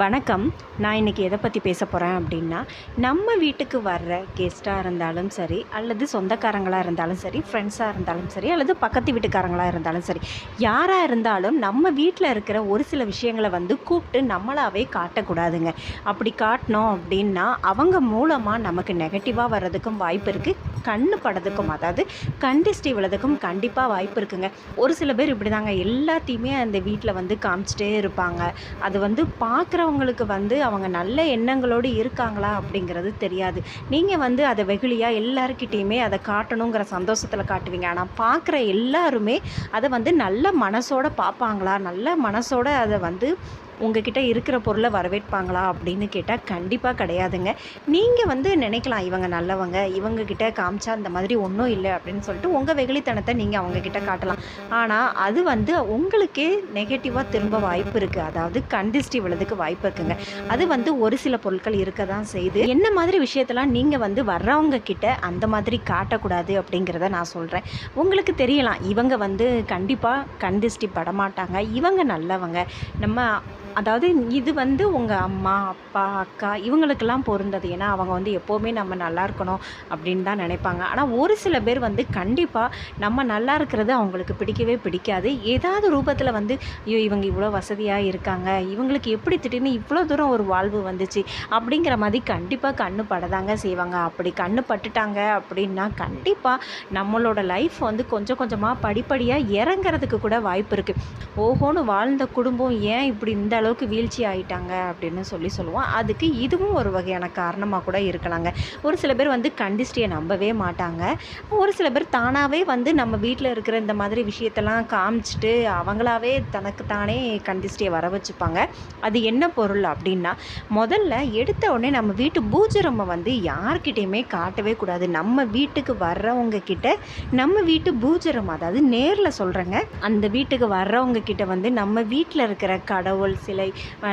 வணக்கம். நான் இன்றைக்கி எதை பற்றி பேச போகிறேன் அப்படின்னா நம்ம வீட்டுக்கு வர்ற கெஸ்ட்டாக இருந்தாலும் சரி அல்லது சொந்தக்காரங்களாக இருந்தாலும் சரி ஃப்ரெண்ட்ஸாக இருந்தாலும் சரி அல்லது பக்கத்து வீட்டுக்காரங்களாக இருந்தாலும் சரி யாராக இருந்தாலும் நம்ம வீட்டில் இருக்கிற ஒரு சில விஷயங்களை வந்து கூப்பிட்டு நம்மளாவே காட்டக்கூடாதுங்க. அப்படி காட்டினோம் அப்படின்னா அவங்க மூலமாக நமக்கு நெகட்டிவாக வர்றதுக்கும் வாய்ப்பு இருக்குது கண்ணு படுறதுக்கும் அதாவது கண்டிஸ்டி விழதுக்கும் கண்டிப்பாக வாய்ப்பு இருக்குங்க. ஒரு சில பேர் இப்படி தாங்க எல்லாத்தையுமே அந்த வீட்டில் வந்து காமிச்சிட்டே இருப்பாங்க. அது வந்து பார்க்குற பார்க்குறவங்களுக்கு வந்து அவங்க நல்ல எண்ணங்களோடு இருக்காங்களா அப்படிங்கிறது தெரியாது. நீங்கள் வந்து அதை வெகுளியாக எல்லாருக்கிட்டேயுமே அதை காட்டணுங்கிற சந்தோஷத்தில் காட்டுவீங்க. ஆனால் பார்க்குற எல்லாருமே அதை வந்து நல்ல மனசோட பார்ப்பாங்களா? நல்ல மனசோட அதை வந்து உங்ககிட்ட இருக்கிற பொருளை வரவேற்பாங்களா அப்படின்னு கேட்டால் கண்டிப்பாக கிடையாதுங்க. நீங்கள் வந்து நினைக்கலாம் இவங்க நல்லவங்க இவங்கக்கிட்ட காமிச்சா இந்த மாதிரி ஒன்றும் இல்லை அப்படின்னு சொல்லிட்டு உங்கள் வெகுளித்தனத்தை நீங்கள் அவங்கக்கிட்ட காட்டலாம். ஆனால் அது வந்து உங்களுக்கே நெகட்டிவாக திரும்ப வாய்ப்பு இருக்குது அதாவது கண்டிஸ்டி விழுதுக்கு வாய்ப்பு இருக்குங்க. அது வந்து ஒரு சில பொருட்கள் இருக்க தான் செய்யுது. என்ன மாதிரி விஷயத்தெல்லாம் நீங்கள் வந்து வர்றவங்க கிட்ட அந்த மாதிரி காட்டக்கூடாது அப்படிங்கிறத நான் சொல்கிறேன் உங்களுக்கு தெரியலாம் இவங்க வந்து கண்டிப்பாக கண்டிஸ்டி படமாட்டாங்க. இவங்க நல்லவங்க. நம்ம அதாவது இது வந்து உங்கள் அம்மா அப்பா அக்கா இவங்களுக்கெல்லாம் பொருந்தது. ஏன்னா அவங்க வந்து எப்போவுமே நம்ம நல்லா இருக்கணும் அப்படின்னு தான் நினைப்பாங்க. ஆனால் ஒரு சில பேர் வந்து கண்டிப்பாக நம்ம நல்லா இருக்கிறது அவங்களுக்கு பிடிக்கவே பிடிக்காது. ஏதாவது ரூபத்தில் வந்து ஐயோ இவங்க இவ்வளோ வசதியாக இருக்காங்க. இவங்களுக்கு எப்படி திடீர்னு இவ்வளோ தூரம் ஒரு வாழ்வு வந்துச்சு? அப்படிங்கிற மாதிரி கண்டிப்பாக கண்ணு படதாங்க செய்வாங்க. அப்படி கண்ணு பட்டுட்டாங்க அப்படின்னா கண்டிப்பாக நம்மளோட லைஃப் வந்து கொஞ்சம் கொஞ்சமாக படிப்படியாக இறங்குறதுக்கு கூட வாய்ப்பு இருக்குது ஓஹோன்னு வாழ்ந்த குடும்பம் ஏன் இப்படி இந்த அளவுக்கு வீழ்ச்சி ஆயிட்டாங்க அப்படின்னு சொல்லி சொல்லுவோம். அதுக்கு இதுவும் ஒரு வகையான காரணமாக கூட இருக்கலாங்க. ஒரு சில பேர் வந்து கண்டிஸ்டியை நம்பவே மாட்டாங்க. ஒரு சில பேர் தானாகவே வந்து நம்ம வீட்டில் இருக்கிற இந்த மாதிரி விஷயத்தெல்லாம் காமிச்சிட்டு அவங்களாவே தனக்கு தானே கண்டிஸ்டியை வர வச்சுப்பாங்க. அது என்ன பொருள் அப்படின்னா முதல்ல எடுத்த உடனே நம்ம வீட்டு பூஜரம் வந்து யார்கிட்டயுமே காட்டவே கூடாது. நம்ம வீட்டுக்கு வர்றவங்க கிட்ட நம்ம வீட்டு பூஜரம் அதாவது நேரில் சொல்கிறேங்க அந்த வீட்டுக்கு வர்றவங்க கிட்ட வந்து நம்ம வீட்டில் இருக்கிற கடவுள் சிலை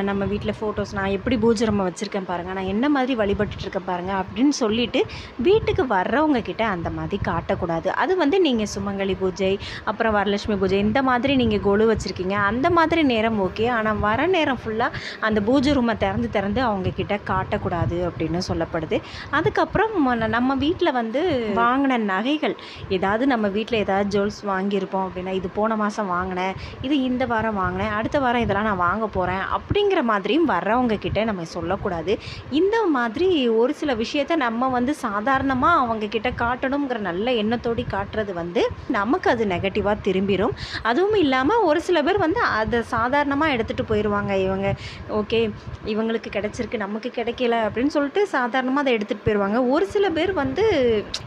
நம்ம வீட்டில் ஃபோட்டோஸ் நான் எப்படி பூஜை ரூமை வச்சுருக்கேன் பாருங்கள் நான் என்ன மாதிரி வழிபட்டுருக்கேன் பாருங்கள் அப்படின்னு சொல்லிட்டு வீட்டுக்கு வர்றவங்க கிட்ட அந்த மாதிரி காட்டக்கூடாது. அது வந்து நீங்கள் சுமங்கலி பூஜை அப்புறம் வரலட்சுமி பூஜை இந்த மாதிரி நீங்கள் கொலு வச்சுருக்கீங்க அந்த மாதிரி நேரம் ஓகே ஆனால் வர நேரம் ஃபுல்லாக அந்த பூஜை ரூமை திறந்து திறந்து அவங்கக்கிட்ட காட்டக்கூடாது அப்படின்னு சொல்லப்படுது. அதுக்கப்புறம் நம்ம வீட்டில் வந்து வாங்கின நகைகள் ஏதாவது நம்ம வீட்டில் ஏதாவது ஜுவல்ஸ் வாங்கியிருப்போம் அப்படின்னா இது போன மாதம் வாங்கினேன் இது இந்த வாரம் வாங்கினேன் அடுத்த வாரம் இதெல்லாம் நான் வாங்க போகிறேன் அப்படிங்கிற மாதிரியும் வர்றவங்க கிட்ட நம்ம சொல்லக்கூடாது. இந்த மாதிரி ஒரு சில விஷயத்த நம்ம வந்து சாதாரணமாக அவங்க கிட்ட காட்டணுங்கிற நல்ல எண்ணத்தோடி காட்டுறது வந்து நமக்கு அது நெகட்டிவாக திரும்பிடும் அதுவும் இல்லாமல் ஒரு சில பேர் வந்து அதை சாதாரணமாக எடுத்துகிட்டு போயிடுவாங்க இவங்க ஓகே இவங்களுக்கு கிடச்சிருக்கு நமக்கு கிடைக்கல அப்படின்னு சொல்லிட்டு சாதாரணமாக அதை எடுத்துகிட்டு போயிடுவாங்க ஒரு சில பேர் வந்து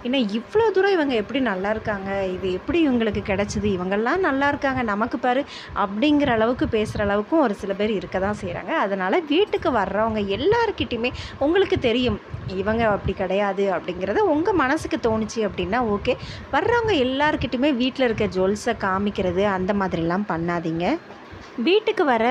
என்ன இவ்வளோ தூரம் இவங்க எப்படி நல்லா இருக்காங்க? இது எப்படி இவங்களுக்கு கிடைச்சிது? இவங்கெல்லாம் நல்லா இருக்காங்க நமக்கு பாரு அப்படிங்கிற அளவுக்கு பேசுகிற அளவுக்கும் ஒரு சில பேர் இருக்க தான் செய்கிறாங்க அதனால் வீட்டுக்கு வர்றவங்க எல்லாருக்கிட்டையுமே உங்களுக்கு தெரியும் இவங்க அப்படி கிடையாது அப்படிங்கிறத உங்கள் மனசுக்கு தோணுச்சு அப்படின்னா ஓகே வர்றவங்க எல்லாருக்கிட்டையுமே வீட்டில் இருக்க ஜுவல்ஸை காமிக்கிறது அந்த மாதிரிலாம் பண்ணாதீங்க. வீட்டுக்கு வர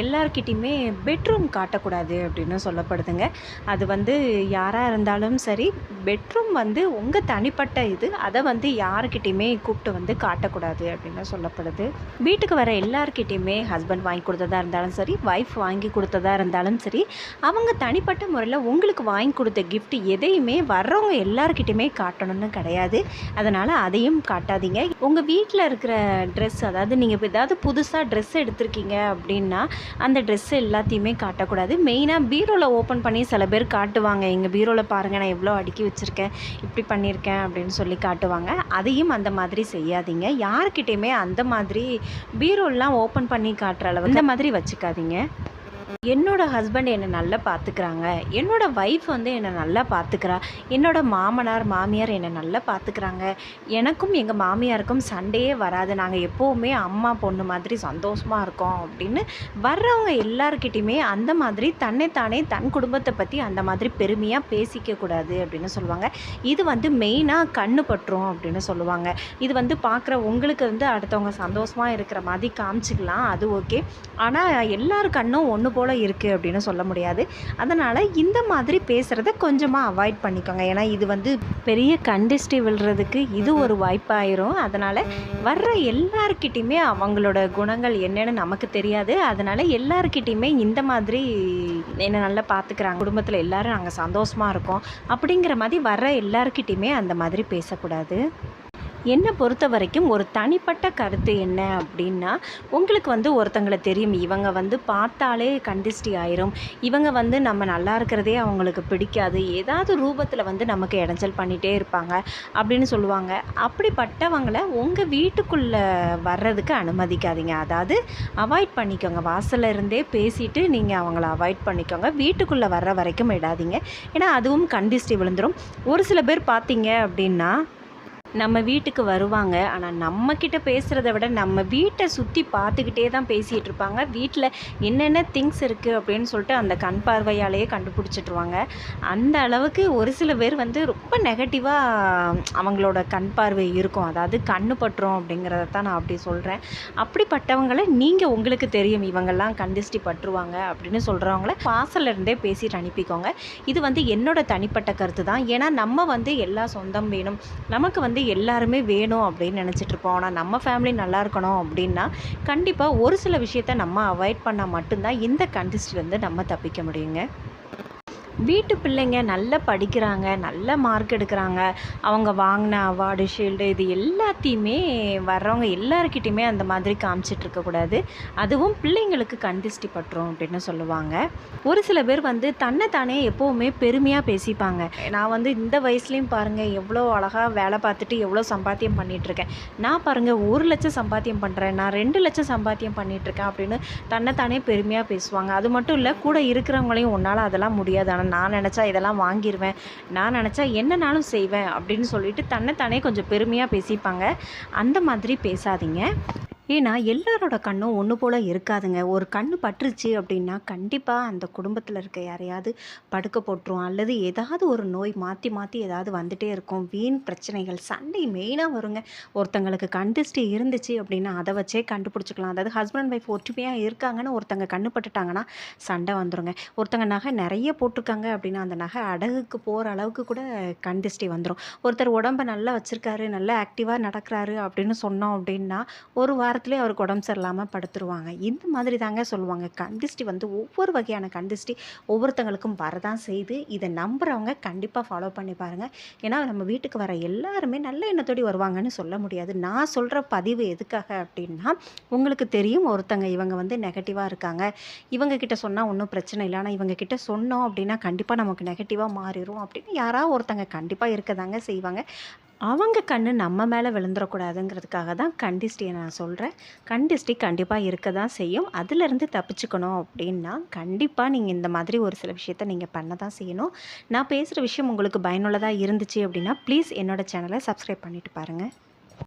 எல்லார்கிட்டையுமே பெட்ரூம் காட்டக்கூடாது அப்படின்னு சொல்லப்படுதுங்க. அது வந்து யாராக இருந்தாலும் சரி பெட்ரூம் வந்து உங்கள் தனிப்பட்ட இது. அதை வந்து யாருக்கிட்டையுமே கூப்பிட்டு வந்து காட்டக்கூடாது அப்படின்னு சொல்லப்படுது. வீட்டுக்கு வர எல்லார்கிட்டையுமே ஹஸ்பண்ட் வாங்கி கொடுத்ததா இருந்தாலும் சரி ஒய்ஃப் வாங்கி கொடுத்ததா இருந்தாலும் சரி அவங்க தனிப்பட்ட முறையில் உங்களுக்கு வாங்கி கொடுத்த கிஃப்ட் எதையுமே வர்றவங்க எல்லார்கிட்டையுமே காட்டணும்னு கிடையாது. அதனால் அதையும் காட்டாதீங்க. உங்கள் வீட்டில் இருக்கிற ட்ரெஸ் அதாவது நீங்கள் இப்போ ஏதாவது புதுசாக ட்ரெஸ் எடுத்து எடுத்திருக்கீங்க அப்படின்னா அந்த ட்ரெஸ் எல்லாத்தையுமே காட்டக்கூடாது. மெயினாக பீரோவில் ஓப்பன் பண்ணி சில பேர் காட்டுவாங்க. எங்கள் பீரோவில் பாருங்கள் நான் எவ்வளோ அடுக்கி வச்சுருக்கேன். இப்படி பண்ணியிருக்கேன். அப்படின்னு சொல்லி காட்டுவாங்க. அதையும் அந்த மாதிரி செய்யாதீங்க. யார்கிட்டயுமே அந்த மாதிரி பீரோலாம் ஓப்பன் பண்ணி காட்டுற அளவு இந்த மாதிரி வச்சுக்காதீங்க. என்னோட ஹஸ்பண்ட் என்னை நல்லா பார்த்துக்கிறாங்க என்னோட ஒய்ஃப் வந்து என்னை நல்லா பார்த்துக்கிறா என்னோட மாமனார் மாமியார் என்னை நல்லா பார்த்துக்கிறாங்க எனக்கும் எங்கள் மாமியாருக்கும் சண்டையே வராது. நாங்கள் எப்போவுமே அம்மா பொண்ணு மாதிரி சந்தோஷமாக இருக்கோம் அப்படின்னு வர்றவங்க எல்லாருக்கிட்டையுமே அந்த மாதிரி தன்னைத்தானே தன் குடும்பத்தை பற்றி அந்த மாதிரி பெருமையாக பேசிக்கக்கூடாது அப்படின்னு சொல்லுவாங்க. இது வந்து மெயினாக கண்ணு பற்றும் அப்படின்னு சொல்லுவாங்க. இது வந்து பார்க்குற உங்களுக்கு வந்து அடுத்தவங்க சந்தோஷமாக இருக்கிற மாதிரி காமிச்சிக்கலாம். அது ஓகே ஆனால் எல்லார் கண்ணும் ஒன்று போல் இருக்குது அப்படின்னு சொல்ல முடியாது. அதனால் இந்த மாதிரி பேசுகிறத கொஞ்சமாக அவாய்ட் பண்ணிக்கோங்க. ஏன்னா இது வந்து பெரிய கண்டிஸ்டி விழுறதுக்கு இது ஒரு வாய்ப்பாயிரும். அதனால் வர்ற எல்லாருக்கிட்டேயுமே அவங்களோட குணங்கள் என்னென்னு நமக்கு தெரியாது. அதனால் எல்லாருக்கிட்டேயுமே இந்த மாதிரி என்னை நல்லா பார்த்துக்கிறாங்க குடும்பத்தில் எல்லோரும் நாங்கள் சந்தோஷமாக இருக்கோம். அப்படிங்கிற மாதிரி வர்ற எல்லாருக்கிட்டேயுமே அந்த மாதிரி பேசக்கூடாது. என்னை பொறுத்த வரைக்கும் ஒரு தனிப்பட்ட கருத்து என்ன அப்படின்னா உங்களுக்கு வந்து ஒருத்தங்களை தெரியும். இவங்க வந்து பார்த்தாலே கண்டிஸ்டி ஆயிரும். இவங்க வந்து நம்ம நல்லா இருக்கிறதே அவங்களுக்கு பிடிக்காது. ஏதாவது ரூபத்தில் வந்து நமக்கு இடைஞ்சல் பண்ணிகிட்டே இருப்பாங்க அப்படின்னு சொல்லுவாங்க. அப்படிப்பட்டவங்களை உங்கள் வீட்டுக்குள்ளே வர்றதுக்கு அனுமதிக்காதீங்க. அதாவது அவாய்ட் பண்ணிக்கோங்க. வாசல்ல இருந்தே பேசிட்டு நீங்கள் அவங்கள அவாய்ட் பண்ணிக்கோங்க. வீட்டுக்குள்ளே வர்ற வரைக்கும் விடாதீங்க. ஏன்னா அதுவும் கண்டிஸ்டி விழுந்துடும் ஒரு சில பேர் பார்த்தீங்க அப்படின்னா நம்ம வீட்டுக்கு வருவாங்க. ஆனால் நம்மக்கிட்ட பேசுகிறத விட நம்ம வீட்டை சுற்றி பார்த்துக்கிட்டே தான் பேசிகிட்டு இருப்பாங்க. வீட்டில் என்னென்ன திங்ஸ் இருக்குது அப்படின்னு சொல்லிட்டு அந்த கண் பார்வையாலேயே கண்டுபிடிச்சிட்ருவாங்க அந்த அளவுக்கு ஒரு சில பேர் வந்து ரொம்ப நெகட்டிவாக அவங்களோட கண் பார்வை இருக்கும். அதாவது கண்ணு பட்டுரும் அப்படிங்கிறத தான் நான் அப்படி சொல்கிறேன் அப்படிப்பட்டவங்களை நீங்கள் உங்களுக்கு தெரியும். இவங்கெல்லாம் கண்டிஸ்டி பட்டுருவாங்க அப்படின்னு சொல்கிறவங்கள வாசல்ல இருந்தே பேசிட்டு அனுப்பிக்கோங்க. இது வந்து என்னோட தனிப்பட்ட கருத்து தான். ஏன்னா நம்ம வந்து எல்லா சொந்தம் வேணும். நமக்கு வந்து எல்லாருமே வேணும் அப்படின்னு நினச்சிட்டு இருப்போம். ஆனால் நம்ம ஃபேமிலி நல்லா இருக்கணும் அப்படின்னா கண்டிப்பாக ஒரு சில விஷயத்த நம்ம அவாய்ட் பண்ணால் மட்டும்தான் இந்த கண்டிஸ்ட்லேருந்து நம்ம தப்பிக்க முடியுங்க. வீட்டு பிள்ளைங்க நல்லா படிக்கிறாங்க நல்ல மார்க் எடுக்கிறாங்க. அவங்க வாங்கின அவார்டு ஷீல்டு இது எல்லாத்தையுமே வர்றவங்க எல்லாருக்கிட்டையுமே அந்த மாதிரி காமிச்சிட்டு இருக்கக்கூடாது அதுவும் பிள்ளைங்களுக்கு கண்திஷ்டி பட்டுரும் அப்படின்னு சொல்லுவாங்க. ஒரு சில பேர் வந்து தன்னைத்தானே எப்போவுமே பெருமையாக பேசிப்பாங்க. நான் வந்து இந்த வயசுலேயும் பாருங்கள் எவ்வளோ அழகாக வேலை பார்த்துட்டு எவ்வளோ சம்பாத்தியம் பண்ணிகிட்ருக்கேன் நான் பாருங்கள் ஒரு லட்சம் சம்பாத்தியம் பண்ணுறேன் நான் ரெண்டு லட்சம் சம்பாத்தியம் பண்ணிகிட்ருக்கேன் அப்படின்னு தன்னைத்தானே பெருமையாக பேசுவாங்க. அது மட்டும் இல்லை கூட இருக்கிறவங்களையும் உன்னால் அதெல்லாம் முடியாது. ஆனால் நான் நினச்சா இதெல்லாம் வாங்கிடுவேன் நான் நினச்சா என்னனாலும் செய்வேன் அப்படின்னு சொல்லிட்டு தன்னைத்தானே கொஞ்சம் பெருமையாக பேசிப்பாங்க. அந்த மாதிரி பேசாதீங்க. ஏன்னா எல்லாரோட கண்ணும் ஒன்று போல் இருக்காதுங்க. ஒரு கண் பட்டுருச்சு அப்படின்னா கண்டிப்பாக அந்த குடும்பத்தில் இருக்க யாரையாவது படுக்க போட்டுரும். அல்லது ஏதாவது ஒரு நோய் மாற்றி மாற்றி ஏதாவது வந்துட்டே இருக்கும். வீண் பிரச்சனைகள் சண்டை மெயினாக வருங்க. ஒருத்தங்களுக்கு கண்டிஸ்டி இருந்துச்சு அப்படின்னா அதை வச்சே கண்டுபிடிச்சிக்கலாம். அதாவது ஹஸ்பண்ட் ஒய்ஃப் ஒற்றுமையாக இருக்காங்கன்னு ஒருத்தங்க கண்ணு பட்டுட்டாங்கன்னா சண்டை வந்துருங்க. ஒருத்தங்க நகை நிறைய போட்டிருக்காங்க அப்படின்னா அந்த நகை அடகுக்கு போகிற அளவுக்கு கூட கண்டிஸ்டி வந்துடும் ஒருத்தர் உடம்ப நல்லா வச்சுருக்காரு நல்லா ஆக்டிவாக நடக்கிறாரு அப்படின்னு சொன்னோம் அப்படின்னா ஒரு வாரத்துலேயே அவருக்கு உடம்பு சரியில்லாமல் படுத்துருவாங்க. இந்த மாதிரி தாங்க சொல்லுவாங்க. கண்டிஸ்டி வந்து ஒவ்வொரு வகையான கண்டிஸ்டி ஒவ்வொருத்தங்களுக்கும் வரதான் செய்து இதை நம்புகிறவங்க கண்டிப்பாக ஃபாலோ பண்ணி பாருங்கள் ஏன்னா நம்ம வீட்டுக்கு வர எல்லாருமே நல்ல எண்ணத்தோடி வருவாங்கன்னு சொல்ல முடியாது. நான் சொல்கிற பதிவு எதுக்காக அப்படின்னா உங்களுக்கு தெரியும் ஒருத்தங்க இவங்க வந்து நெகட்டிவாக இருக்காங்க. இவங்க கிட்ட சொன்னால் ஒன்றும் பிரச்சனை இல்லை. ஆனால் இவங்க கிட்ட சொன்னோம் அப்படின்னா கண்டிப்பாக நமக்கு நெகட்டிவாக மாறிடும் அப்படின்னு யாராவது ஒருத்தங்க கண்டிப்பாக இருக்கதாங்க செய்வாங்க. அவங்க கண்ணு நம்ம மேலே விழுந்துடக்கூடாதுங்கிறதுக்காக தான் கண்டிஸ்டியை நான் சொல்கிறேன் கண்டிஸ்டி கண்டிப்பாக இருக்க தான் செய்யும். அதிலிருந்து தப்பிச்சுக்கணும் அப்படின்னா கண்டிப்பாக நீங்கள் இந்த மாதிரி ஒரு சில விஷயத்த நீங்கள் பண்ண தான் செய்யணும். நான் பேசுகிற விஷயம் உங்களுக்கு பயனுள்ளதாக இருந்துச்சு அப்படின்னா ப்ளீஸ் என்னோடய சேனலை சப்ஸ்கிரைப் பண்ணிட்டு பாருங்கள்